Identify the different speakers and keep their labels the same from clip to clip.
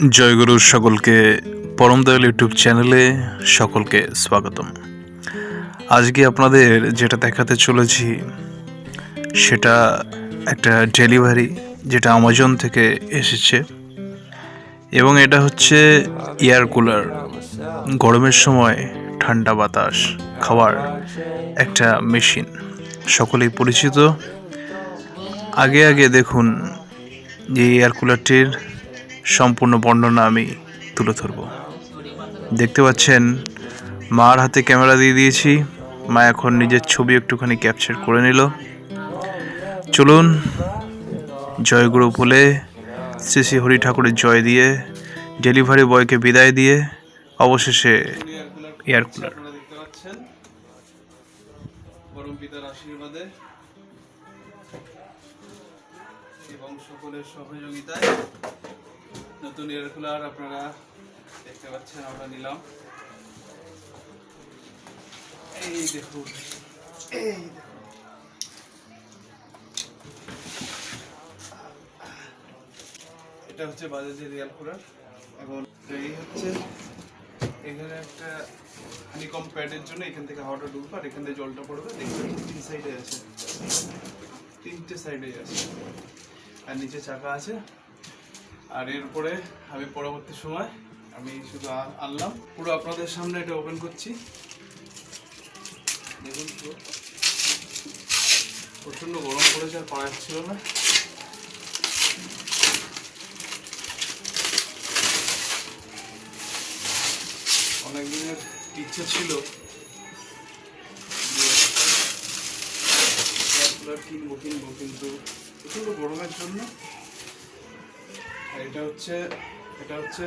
Speaker 1: জয়গুরুর সকলকে পরম দয়াল ইউটিউব চ্যানেলে সকলকে স্বাগতম। আজকে আপনাদের যেটা দেখাতে চলেছি, সেটা একটা ডেলিভারি যেটা আমাজন থেকে এসেছে, এবং এটা হচ্ছে এয়ার কুলার। গরমের সময় ঠান্ডা বাতাস খাওয়ার একটা মেশিন। সকলেই পরিচিত। আগে আগে দেখুন যে এয়ার কুলারটির সম্পূর্ণ বর্ণনা আমি তুলে ধরব। দেখতে পাচ্ছেন, মার হাতে ক্যামেরা দিয়ে দিয়েছি। মা এখন নিজের ছবি একটুখানি ক্যাপচার করে নিল। চলুন, জয়গুরু বলে শ্রী শ্রী হরি ঠাকুরের জয় দিয়ে, ডেলিভারি বয়কে বিদায় দিয়ে, অবশেষে এয়ার কুলার।
Speaker 2: সকলের সহযোগিতায় নতুন এয়ার কুলার আপনারা দেখতে পাচ্ছেন, আমরা নিলাম। এই দেখুন। এই এটা হচ্ছে বাজাজের এয়ার কুলার এবং এই হচ্ছে, এখানে একটা হানিকম প্যাডের জন্য এখান থেকে হাওয়াটা ঢুকবে আর এখান থেকে জলটা পড়বে। দেখবেন তিন সাইডে আছে। তিনটে সাইডে আছে। আর নিচে চাকা আছে। আর এরপরে আমি পরবর্তী সময় আমি শুধু আনলাম। পুরো আপনাদের সামনে এটা ওপেন করছি। দেখুন পুরো প্রচণ্ড গরম পড়েছে, আর পারা যাচ্ছিল না। অনেক দিনের ইচ্ছে ছিল কিনবো কিনবো, কিন্তু প্রচণ্ড গরমের জন্য এটা হচ্ছে এটা হচ্ছে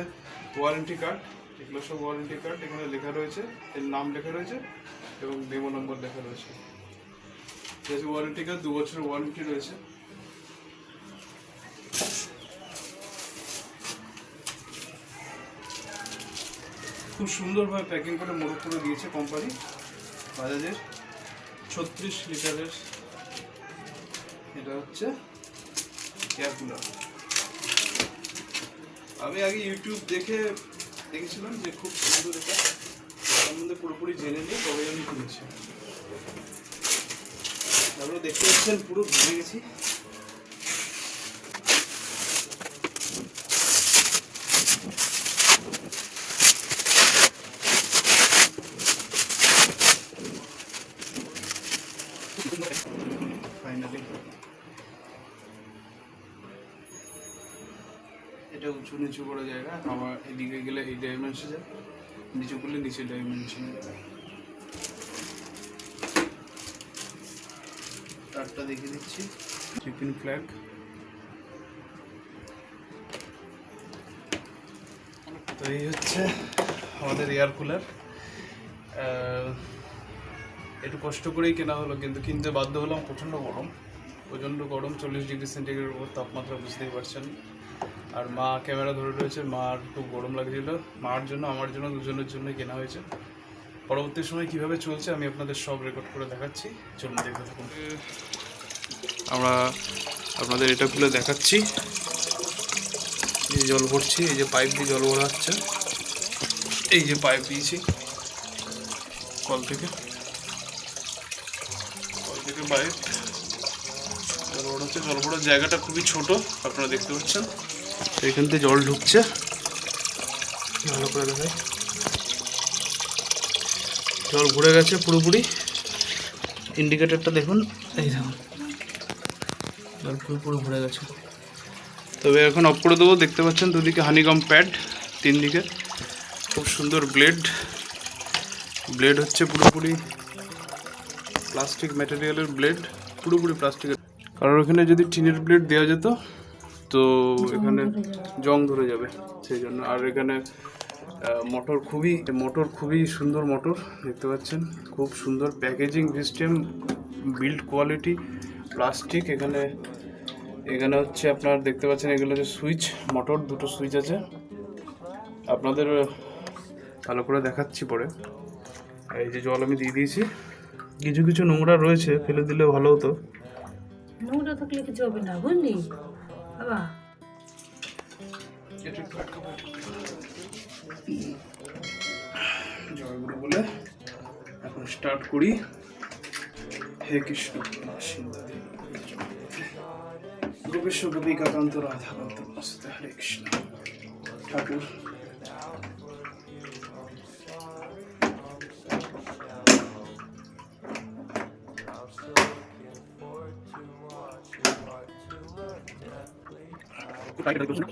Speaker 2: ওয়ারেন্টি কার্ড এগুলো সব ওয়ারেন্টি কার্ড এখানে লেখা রয়েছে, এর নাম লেখা রয়েছে এবং ডেমো নম্বর লেখা রয়েছে। যেহেতু ওয়ারেন্টি কার্ড দু বছরের ওয়ারেন্টি রয়েছে। খুব সুন্দরভাবে প্যাকিং করে মোড়ক করে দিয়েছে কোম্পানি বাজাজের ছত্রিশ লিটারের, এটা হচ্ছে এয়ার কুলার আমি আগে ইউটিউব দেখে দেখেছিলাম যে খুব সুন্দর এটা। সম্বন্ধে পুরোপুরি জেনে নিয়ে তবে আমি কিনেছি। তারপরে দেখতে পাচ্ছেন পুরো ভুলে গেছি। এটা উঁচু নিচু করা জায়গা আমার এদিকে গেলে এই ডাইমেনশনে নিচু করলে নিচে ডাইমেনশনে তারটা দেখে দিচ্ছি। চিকেন ফ্ল্যাগ তো এই হচ্ছে আমাদের এয়ার কুলার একটু কষ্ট করেই কেনা হলো, কিন্তু কিনতে বাধ্য হলাম প্রচণ্ড গরম। প্রচণ্ড গরম, চল্লিশ ডিগ্রি সেন্টিগ্রেডের উপর তাপমাত্রা, বুঝতেই পারছেন। আর মা ক্যামেরা ধরে রয়েছে, মার খুব গরম লাগছিল। মার জন্য, আমার জন্য, দুজনের জন্য কেনা হয়েছে। পরবর্তী সময় কীভাবে চলছে আমি আপনাদের সব রেকর্ড করে দেখাচ্ছি। চলুন দেখতে থাকুন। আমরা আপনাদের এটা খুলে দেখাচ্ছি। এই জল ভরছি, এই যে পাইপ দিয়ে জল ভরা হচ্ছে এই যে পাইপ দিয়েছি। কল থেকে। কল থেকে পাইপ জল ভরা হচ্ছে জল ভরার জায়গাটা খুবই ছোট, আপনারা দেখতে পাচ্ছেন। এখান থেকে জল ঢুকছে। ভালো করে দেখাই। জল ঘুরে গেছে পুরোপুরি। ইন্ডিকেটরটা দেখুন। এই দেখুন। জল পুরোপুরি ঘুরে গেছে। তবে এখন অফ করে দেবো। দেখতে পাচ্ছেন দুদিকে হানিকম প্যাড তিন দিকে খুব সুন্দর ব্লেড ব্লেড হচ্ছে পুরোপুরি প্লাস্টিক ম্যাটেরিয়ালের ব্লেড পুরোপুরি প্লাস্টিকের কারণ ওখানে যদি টিনের ব্লেড দেওয়া যেত তো এখানে জং ধরে যাবে সেই জন্য আর এখানে মোটর খুবই মোটর খুবই সুন্দর মোটর, দেখতে পাচ্ছেন? খুব সুন্দর packaging system build quality plastic এখানে এখানে হচ্ছে আপনার দেখতে পাচ্ছেন, এগুলো হচ্ছে সুইচ মোটর দুটো সুইচ আছে। আপনাদের, ভালো করে দেখাচ্ছি পরে। এই যে জল আমি দিয়ে দিয়েছি। কিছু কিছু নোংরা রয়েছে, ফেলে দিলে ভালো হতো।
Speaker 3: নোংরা থাকলে কিছু হবে না বাবা।
Speaker 2: জয়গুরু বলে এখন স্টার্ট করি হে কৃষ্ণ গোপেশ্বর গোপেশ্ব গোপিকাকান্ত রাধাকান্ত হরে কৃষ্ণ ঠাকুর টাইট করিস না